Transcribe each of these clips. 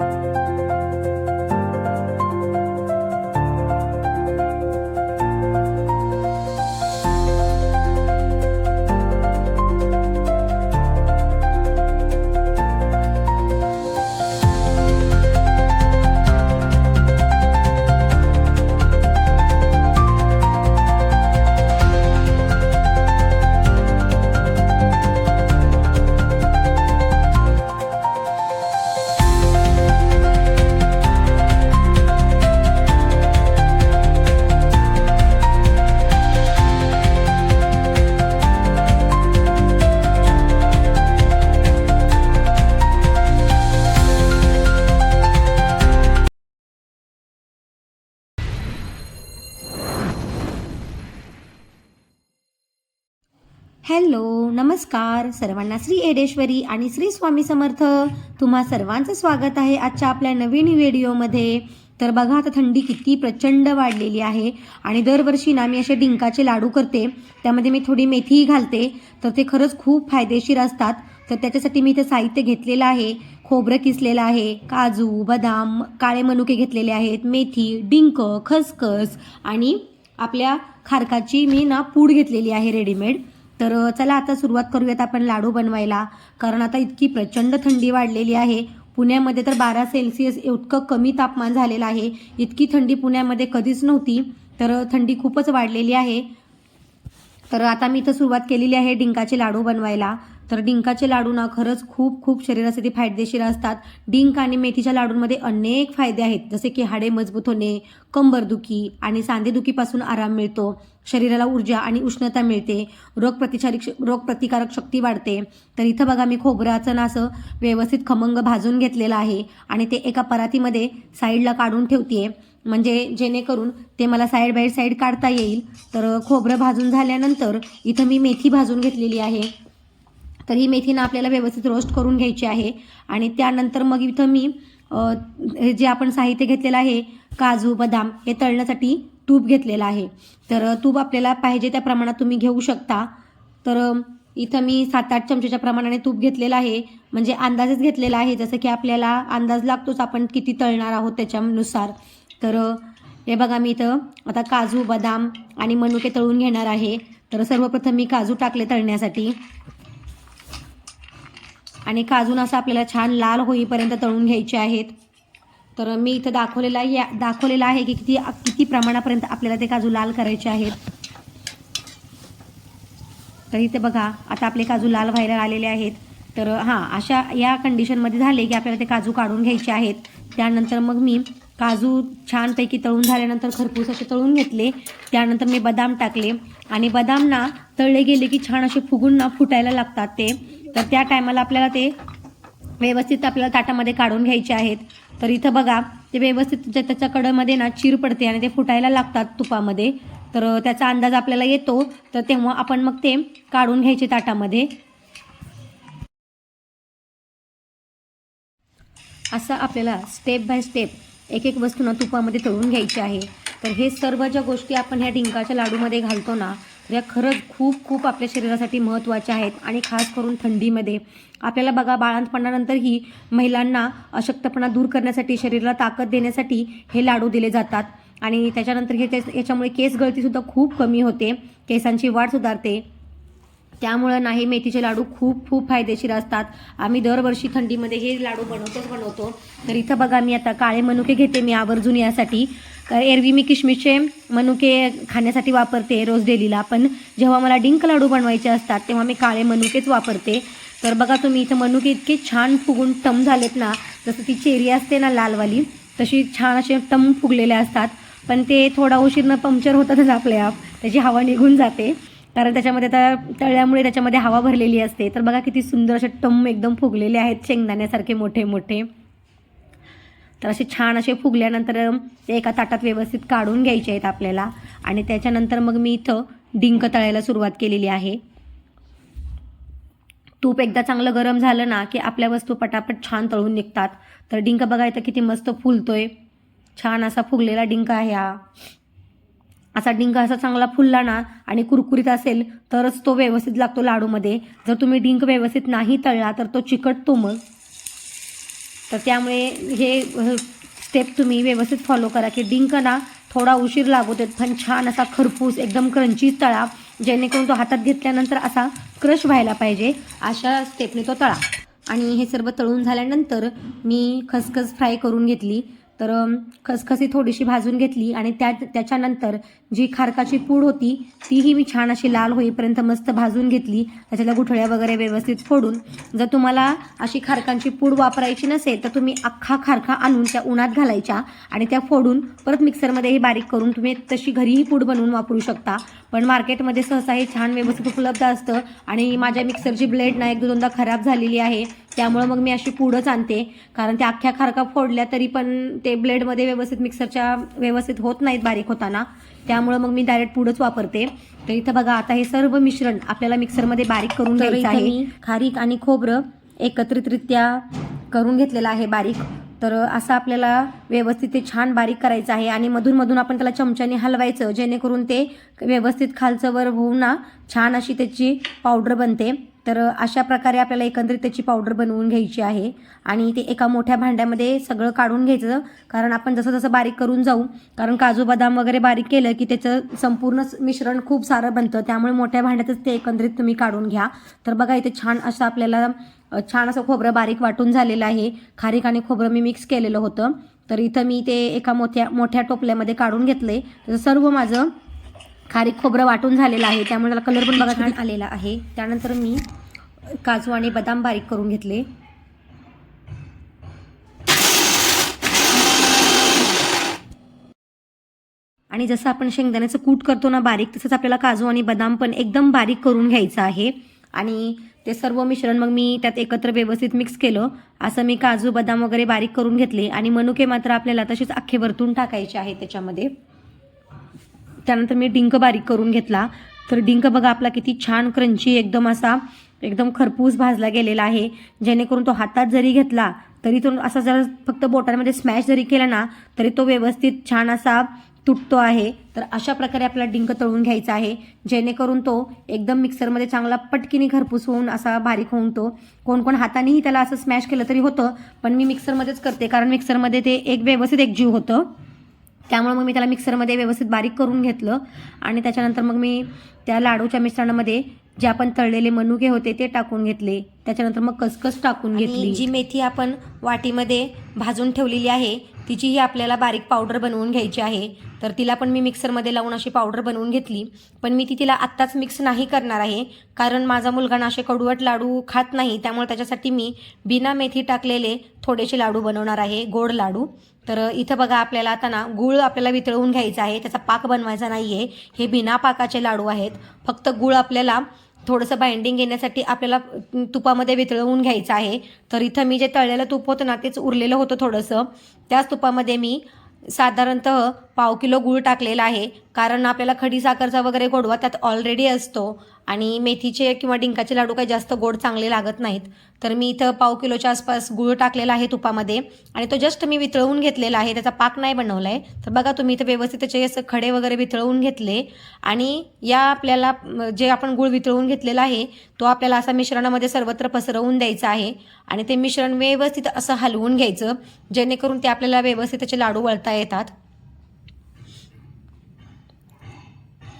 you hello नमस्कार. सर्वांना श्री एडेश्वरी आणि श्री स्वामी समर्थ. तुम्हा सर्वांचं स्वागत आहे आजच्या आपल्या नवीन व्हिडिओमध्ये. तर बघा आता थंडी किती प्रचंड वाढलेली आहे आणि दरवर्षी ना मी असे डिंकाचे लाडू करते. त्यामध्ये मी थोडी मेथीही घालते. तर ते खरंच खूप फायदेशीर असतात. तर त्याच्यासाठी मी इथे साहित्य घेतलेलं आहे. खोबरं किसलेलं आहे काजू बदाम काळे मनुके घेतलेले आहेत मेथी डिंक खसखस आणि आपल्या खारकाची मी ना पूड घेतलेली आहे रेडीमेड. तर चला आता सुरुवात करूयात आपण लाडू बनवायला. कारण आता इतकी प्रचंड थंडी वाढलेली आहे. पुण्यामध्ये तर बारा सेल्सिअस इतकं कमी तापमान झालेलं आहे. इतकी थंडी पुण्यामध्ये कधीच नव्हती. तर थंडी खूपच वाढलेली आहे. तर आता मी इथं सुरुवात केलेली आहे डिंकाचे लाडू बनवायला. तर डिंकाचे लाडू ना खरंच खूप खूप शरीरासाठी फायदेशीर असतात. डिंक आणि मेथीच्या लाडूंमध्ये अनेक फायदे आहेत जसे की हाडे मजबूत होणे कंबरदुखी आणि सांधेदुखीपासून आराम मिळतो शरीराला ऊर्जा आणि उष्णता मिळते रोगप्रतिचारिक रोगप्रतिकारक शक्ती वाढते. तर इथं बघा मी खोबऱ्याचं नासं व्यवस्थित खमंग भाजून घेतलेलं आहे आणि ते एका परातीमध्ये साईडला काढून ठेवते म्हणजे जेणेकरून ते मला साईड बाय साईड काढता येईल. तर खोबरं भाजून झाल्यानंतर इथं मी मेथी भाजून घेतलेली आहे. तर ही मेथीनं आपल्याला व्यवस्थित रोस्ट करून घ्यायची आहे. आणि त्यानंतर मग इथं मी हे जे आपण साहित्य घेतलेलं आहे काजू बदाम हे तळण्यासाठी तूप घेतलेलं आहे. तर तूप आपल्याला पाहिजे त्या प्रमाणात तुम्ही घेऊ शकता. तर इथं मी सात आठ चमचेच्या प्रमाणाने तूप घेतलेलं आहे. म्हणजे अंदाजच घेतलेला आहे जसं की आपल्याला अंदाज लागतोच आपण किती तळणार आहोत त्याच्यानुसार. तर हे बघा मी इथं आता काजू बदाम आणि मनुके तळून घेणार आहे. तर सर्वप्रथम मी काजू टाकले तळण्यासाठी. आणि काजून असं आपल्याला छान लाल होईपर्यंत तळून घ्यायचे आहेत. तर मी इथं दाखवलेला या दाखवलेला आहे की किती किती प्रमाणापर्यंत आपल्याला ते काजू लाल करायचे आहेत. तर इथे बघा आता आपले काजू लाल व्हायला आलेले आहेत. तर हां अशा या कंडिशनमध्ये झाले की आपल्याला ते काजू काढून घ्यायचे आहेत. त्यानंतर मग मी काजू छानपैकी तळून झाल्यानंतर खरपूस असे तळून घेतले. त्यानंतर मी बदाम टाकले. आणि बदाम ना तळले गेले की छान असे फुगून ना फुटायला लागतात ते. तर त्या टायमाला आपल्याला ते व्यवस्थित आपल्याला ताटामध्ये काढून घ्यायचे आहेत. तर इथं बघा ते व्यवस्थित त्याच्या कडमध्ये ना चीर पडते आणि ते फुटायला लागतात तुपामध्ये. तर त्याचा अंदाज आपल्याला येतो. तर तेव्हा आपण मग ते काढून घ्यायचे ताटामध्ये. असं आपल्याला स्टेप बाय स्टेप एक एक वस्तू ना तुपामध्ये तळून घ्यायची आहे. तर हे सर्व ज्या गोष्टी आपण ह्या डिंकाच्या लाडूमध्ये घालतो ना तर या खरंच खूप खूप आपल्या शरीरासाठी महत्त्वाच्या आहेत आणि खास करून थंडीमध्ये. आपल्याला बघा बाळांतपणानंतरही महिलांना अशक्तपणा दूर करण्यासाठी शरीराला ताकद देण्यासाठी हे लाडू दिले जातात. आणि त्याच्यानंतर हे त्याच- याच्यामुळे केस गळतीसुद्धा खूप कमी होते. केसांची वाढ सुधारते. त्यामुळं नाही मेथीचे लाडू खूप खूप फायदेशीर असतात. आम्ही दरवर्षी थंडीमध्ये हे लाडू बनवतोच बनवतो. तर इथं बघा मी आता काळे मनुके घेते मी आवर्जून यासाठी. एरवी मी किशमिशचे मनुके खाण्यासाठी वापरते रोज डेलीला. पण जेव्हा मला डिंक लाडू बनवायचे असतात तेव्हा मी काळे मनुकेच वापरते. तर बघा तुम्ही इथं मनुके इतके छान फुगून टम झालेत ना जसं ती चेरी असते ना लालवाली तशी छान असे टम फुगलेले असतात. पण ते थोडा उशीरनं पंक्चर होतातच आपल्या आप त्याची हवा निघून जाते. कारण त्याच्यामध्ये आता तळल्यामुळे त्याच्यामध्ये हवा भरलेली असते. तर बघा किती सुंदर असे टम एकदम फुगलेले आहेत शेंगदाण्यासारखे मोठे मोठे. तर असे छान असे फुगल्यानंतर ते एका ताटात व्यवस्थित काढून घ्यायचे आहेत आपल्याला. आणि त्याच्यानंतर मग मी इथं डिंक तळायला सुरुवात केलेली आहे. तूप एकदा चांगलं गरम झालं ना की आपल्या वस्तू पटापट छान तळून निघतात. तर डिंक बघा इथं किती मस्त फुलतोय. छान असा फुगलेला डिंक आहे हा. असा डिंक असा चांगला फुलला ना आणि कुरकुरीत असेल तरच तो व्यवस्थित लागतो लाडूमध्ये. जर तुम्ही डिंक व्यवस्थित नाही तळला तर तो चिकटतो मग. तर त्यामुळे हे स्टेप तुम्ही व्यवस्थित फॉलो करा की डिंक ना थोडा उशीर लागू देत पण छान असा खरपूस एकदम क्रंची तळा जेणेकरून तो हातात घेतल्यानंतर असा क्रश व्हायला पाहिजे. अशा स्टेपने तो तळा. आणि हे सर्व तळून झाल्यानंतर मी खसखस फ्राय करून घेतली. तर खसखसी थोडीशी भाजून घेतली आणि त्या त्याच्यानंतर जी खारकाची पूड होती तीही मी छान अशी लाल होईपर्यंत मस्त भाजून घेतली. त्याच्यातल्या गुठळ्या वगैरे व्यवस्थित फोडून. जर तुम्हाला अशी खारकांची पूड वापरायची नसेल तर तुम्ही अख्खा खारखा आणून त्या उन्हात घालायच्या आणि त्या फोडून परत मिक्सरमध्येही बारीक करून तुम्ही तशी घरीही पूड बनवून वापरू शकता. पण मार्केटमध्ये सहसा हे छान व्यवस्थित उपलब्ध असतं आणि माझ्या मिक्सरची ब्लेड ना एक दोनदा खराब झालेली आहे. त्यामुळं मग मी अशी पूडच आणते. कारण त्या अख्ख्या खारका फोडल्या तरी पण ते ब्लेडमध्ये व्यवस्थित मिक्सरच्या व्यवस्थित होत नाहीत बारीक होताना. त्यामुळं मग मी डायरेक्ट पूडच वापरते. तर इथं बघा आता हे सर्व मिश्रण आपल्याला मिक्सरमध्ये बारीक करून घ्यायचं आहे. मी खारीक आणि खोबरं एकत्रितरित्या करून घेतलेलं आहे बारीक. तर असं आपल्याला व्यवस्थित ते छान बारीक करायचं आहे आणि मधून मधून आपण त्याला चमच्याने हलवायचं जेणेकरून ते व्यवस्थित खालचं वर होऊन ना छान अशी त्याची पावडर बनते. तर अशा प्रकारे आपल्याला एकंदरीत त्याची पावडर बनवून घ्यायची आहे. आणि ते एका मोठ्या भांड्यामध्ये सगळं काढून घ्यायचं. कारण आपण जसं जसं बारीक करून जाऊ कारण काजू बदाम वगैरे बारीक केलं की त्याचं संपूर्ण मिश्रण खूप सारं बनतं. त्यामुळे मोठ्या भांड्यातच ते एकंदरीत तुम्ही काढून घ्या. तर बघा इथे छान असं आपल्याला छान असं खोबरं बारीक वाटून झालेलं आहे. खारीक आणि खोबरं मी मिक्स केलेलं होतं. तर इथं मी ते एका मोठ्या मोठ्या टोपल्यामध्ये काढून घेतले तर सर्व माझं खारीक खोबरं वाटून झालेलं आहे. त्यामुळे त्याला कलर पण बघा छान आलेला आहे. त्यानंतर मी काजू आणि बदाम बारीक करून घेतले. आणि जसं आपण शेंगदाण्याचं कूट करतो ना बारीक तसंच आपल्याला काजू आणि बदाम पण एकदम बारीक करून घ्यायचं आहे. आणि ते सर्व मिश्रण मग मी त्यात एकत्र व्यवस्थित मिक्स केलं. असं मी काजू बदाम वगैरे बारीक करून घेतले. आणि मनुके मात्र आपल्याला तसेच अख्खे वरतून टाकायचे आहे त्याच्यामध्ये. त्यानंतर मी डिंक बारीक करून घेतला. तर डिंक बघा आपला किती छान क्रंची एकदम असा एकदम खरपूस भाजला गेलेला आहे. जेणेकरून तो हातात जरी घेतला तरी तो असा जर फक्त बोटांमध्ये स्मॅश जरी केला ना तरी तो व्यवस्थित छान असा तुटतो आहे. तर अशा प्रकारे आपला डिंक तळून घ्यायचा आहे. जेणेकरून तो एकदम मिक्सरमध्ये चांगला पटकिनी खरपूस होऊन असा बारीक होऊन तो. कोण कोण हातानेही त्याला असं स्मॅश केलं तरी होतं पण मी मिक्सरमध्येच करते कारण मिक्सरमध्ये ते एक व्यवस्थित एकजीव होतं. त्यामुळे मग मी त्याला मिक्सरमध्ये व्यवस्थित बारीक करून घेतलं. आणि त्याच्यानंतर मग मी त्या लाडूच्या मिश्रणामध्ये जे आपण तळलेले मनुके होते ते टाकून घेतले. त्याच्यानंतर मग कसकस टाकून घेतली. जी मेथी आपण वाटीमध्ये भाजून ठेवलेली आहे तिचीही आपल्याला बारीक पावडर बनवून घ्यायची आहे. तर तिला पण मी मिक्सरमध्ये लावून अशी पावडर बनवून घेतली. पण मी ती तिला आत्ताच मिक्स नाही करणार आहे. कारण माझा मुलगा ना असे कडवट लाडू खात नाही. त्यामुळे त्याच्यासाठी मी बिना मेथी टाकलेले थोडेसे लाडू बनवणार आहे. गोड लाडू. तर इथं बघा आपल्याला आता ना गूळ आपल्याला वितळवून घ्यायचा आहे. त्याचा पाक बनवायचा नाही आहे हे बिना पाकाचे लाडू आहेत. फक्त गूळ आपल्याला थोडंसं बाइंडिंग येण्यासाठी आपल्याला तुपामध्ये वितळवून घ्यायचं आहे. तर इथं मी जे तळलेलं तूप होतं ना तेच उरलेलं होतं थोडंसं. त्याच तुपामध्ये मी साधारणतः पाव किलो गूळ टाकलेला आहे. कारण आपल्याला खडी साखरचा वगैरे गोडवा त्यात ऑलरेडी असतो. आणि मेथीचे किंवा डिंकाचे लाडू काही जास्त गोड चांगले लागत नाहीत. तर मी इथं पाव किलोच्या आसपास गूळ टाकलेला आहे तुपामध्ये आणि तो जस्ट मी वितळवून घेतलेला आहे. त्याचा पाक नाही बनवला आहे तर बघा तुम्ही इथं व्यवस्थित त्याचे असं खडे वगैरे वितळवून घेतले आणि या आपल्याला जे आपण गूळ वितळवून घेतलेला आहे तो आपल्याला असा मिश्रणामध्ये सर्वत्र पसरवून द्यायचा आहे आणि ते मिश्रण व्यवस्थित असं हलवून घ्यायचं जेणेकरून ते आपल्याला व्यवस्थित त्याचे लाडू वळता येतात.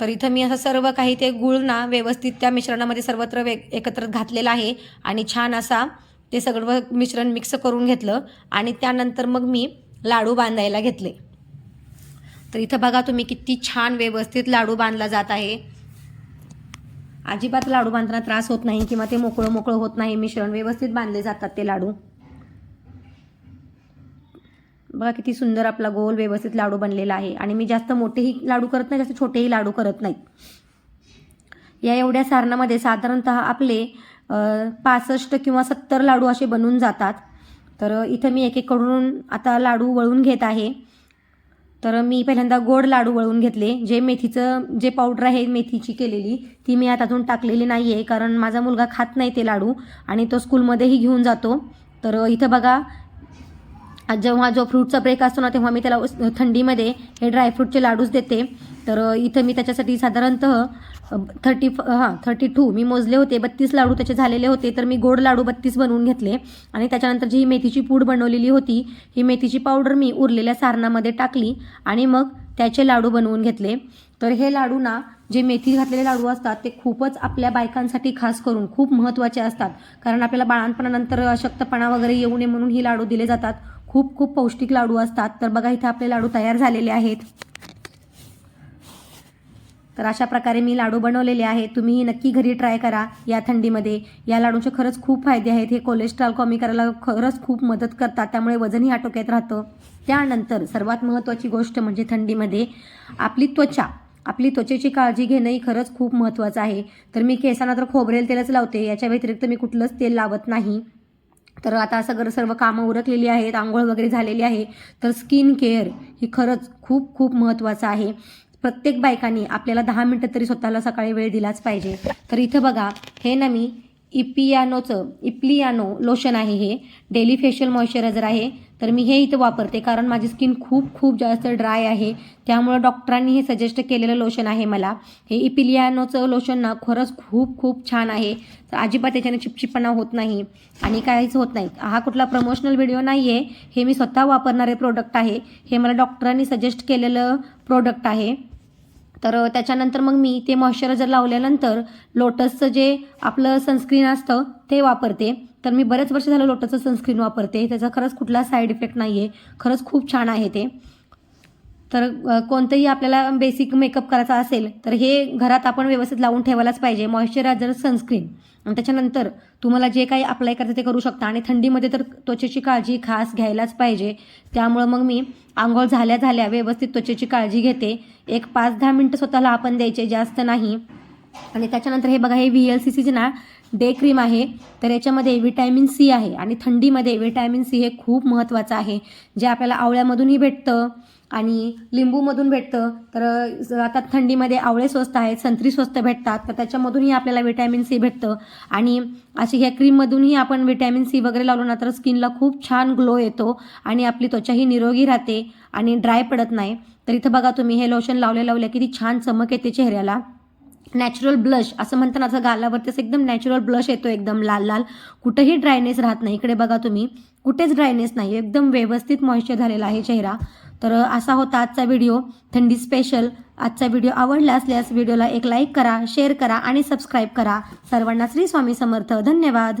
तर इथं मी असं सर्व काही ते गुळ ना व्यवस्थित त्या मिश्रणामध्ये सर्वत्र वे एकत्र घातलेलं आहे आणि छान असा ते सगळं मिश्रण मिक्स करून घेतलं आणि त्यानंतर मग मी लाडू बांधायला घेतले. तर इथं बघा तुम्ही किती छान व्यवस्थित लाडू बांधला जात आहे. अजिबात लाडू बांधताना त्रास होत नाही किंवा ते मोकळं मोकळं होत नाही. मिश्रण व्यवस्थित बांधले जातात ते लाडू. बघा किती सुंदर आपला गोल व्यवस्थित लाडू बनलेला आहे. आणि मी जास्त मोठेही लाडू करत नाही जास्त छोटेही लाडू करत नाहीत या एवढ्या सारणामध्ये साधारणतः आपले पासष्ट किंवा सत्तर लाडू असे बनून जातात. तर इथं मी एक एक करून आता लाडू वळून घेत आहे. तर मी पहिल्यांदा गोड लाडू वळून घेतले. जे मेथीचं जे पावडर आहे मेथीची केलेली ती मी आता अजून टाकलेली नाही आहे कारण माझा मुलगा खात नाही ते लाडू आणि तो स्कूलमध्येही घेऊन जातो. तर इथं बघा जेव्हा जो फ्रूटचा ब्रेक असतो ना तेव्हा मी त्याला उस- थंडीमध्ये हे ड्रायफ्रूटचे लाडूच देते. तर इथं मी त्याच्यासाठी साधारणतः थर्टी हां थर्टी टू मी मोजले होते बत्तीस लाडू त्याचे झालेले होते तर मी गोड लाडू बत्तीस बनवून घेतले. आणि त्याच्यानंतर जी मेथीची पूड बनवलेली होती ही मेथीची पावडर मी उरलेल्या सारणामध्ये टाकली आणि मग त्याचे लाडू बनवून घेतले. तर हे लाडू ना जे मेथी घातलेले लाडू असतात ते खूपच आपल्या बायकांसाठी खास करून खूप महत्त्वाचे असतात. कारण आपल्याला बाळांपणानंतर अशक्तपणा वगैरे येऊ नये म्हणून ही लाडू दिले जातात. खूप खूप पौष्टिक लाडू असतात. तर बघा इथे आपले लाडू तयार झालेले आहेत. तर अशा प्रकारे मी लाडू बनवलेले आहेत. तुम्हीही नक्की घरी ट्राय करा या थंडीमध्ये. या लाडूचे खरंच खूप फायदे आहेत. हे कोलेस्ट्रॉल कमी करायला खरंच खूप मदत करतात. त्यामुळे वजनही आटोक्यात राहतं. त्यानंतर सर्वात महत्त्वाची गोष्ट म्हणजे थंडीमध्ये आपली त्वचा. आपली त्वचेची काळजी घेणंही खरंच खूप महत्त्वाचं आहे. तर मी केसांना तर खोबरेल तेलच लावते. याच्या व्यतिरिक्त मी कुठलंच तेल लावत नाही. तर आता सगळं सर्व कामं उरकलेली आहेत आंघोळ वगैरे झालेली आहे. तर स्किन केअर ही खरंच खूप खूप महत्त्वाचं आहे. प्रत्येक बायकांनी आपल्याला दहा मिनटं तरी स्वतःला सकाळी वेळ दिलाच पाहिजे. तर इथं बघा हे ना मी इपियानोचं इप्लियानो लोशन आहे हे. डेली फेशियल मॉइश्चरायझर आहे. तर मी हे इथं वापरते कारण माझी स्किन खूप खूप जास्त ड्राय आहे. त्यामुळं डॉक्टरांनी हे सजेस्ट केलेलं लोशन आहे मला. हे इपिलियानोचं लोशन ना खरंच खूप खूप छान आहे. तर अजिबात त्याच्याने चिपचिपणा होत नाही आणि काहीच होत नाही हा कुठला प्रमोशनल व्हिडिओ नाही आहे हे मी स्वतः वापरणारे प्रोडक्ट आहे. हे मला डॉक्टरांनी सजेस्ट केलेलं प्रोडक्ट आहे. तर त्याच्यानंतर मग मी ते मॉइश्चरायझर लावल्यानंतर लोटसचं जे आपलं सनस्क्रीन असतं ते वापरते. तर मी बरेच वर्ष झालं लोटसचं सनस्क्रीन वापरते. त्याचा खरंच कुठला साईड इफेक्ट नाही आहे खरंच खूप छान आहे ते. तर कोणतंही आपल्याला बेसिक मेकअप करायचा असेल तर हे घरात आपण व्यवस्थित लावून ठेवायलाच पाहिजे. मॉइश्चरायझर सनस्क्रीन आणि त्याच्यानंतर तुम्हाला जे काही अप्लाय करायचं ते करू शकता. आणि थंडीमध्ये तर त्वचेची काळजी खास घ्यायलाच पाहिजे. त्यामुळं मग मी आंघोळ झाल्या झाल्या व्यवस्थित त्वचेची काळजी घेते. एक पाच दहा मिनटं स्वतःला आपण द्यायचे जास्त नाही. आणि त्याच्यानंतर हे बघा हे व्ही एल सी सीचे ना डे क्रीम आहे. तर याच्यामध्ये विटॅमिन सी आहे. आणि थंडीमध्ये विटॅमिन सी हे खूप महत्त्वाचं आहे. जे आपल्याला आवळ्यामधूनही भेटतं. आणि लिंबूमधून भेटतं. तर आता थंडीमध्ये आवळे स्वस्त आहेत संत्री स्वस्त भेटतात. तर त्याच्यामधूनही आपल्याला विटॅमिन सी भेटतं. आणि अशी ह्या क्रीममधूनही आपण विटॅमिन सी वगैरे लावलो ना तर स्किनला खूप छान ग्लो येतो. आणि आपली त्वचाही निरोगी राहते आणि ड्राय पडत नाही. तर इथं बघा तुम्ही हे लोशन लावले लावले किती छान चमक येते चेहऱ्याला. नॅचरल ब्लश असं म्हणताना असं गालावरती असं एकदम नॅचरल ब्लश येतो एकदम लाल लाल. कुठंही ड्रायनेस राहत नाही. इकडे बघा तुम्ही कुठेच ड्रायनेस नाही एकदम व्यवस्थित मॉइश्चर झालेला आहे चेहरा. तर असा होता आजचा व्हिडिओ थंडी स्पेशल आजचा व्हिडिओ आवडला असल्यास व्हिडिओला एक लाईक करा शेअर करा आणि सबस्क्राईब करा. सर्वांना श्री स्वामी समर्थ. धन्यवाद.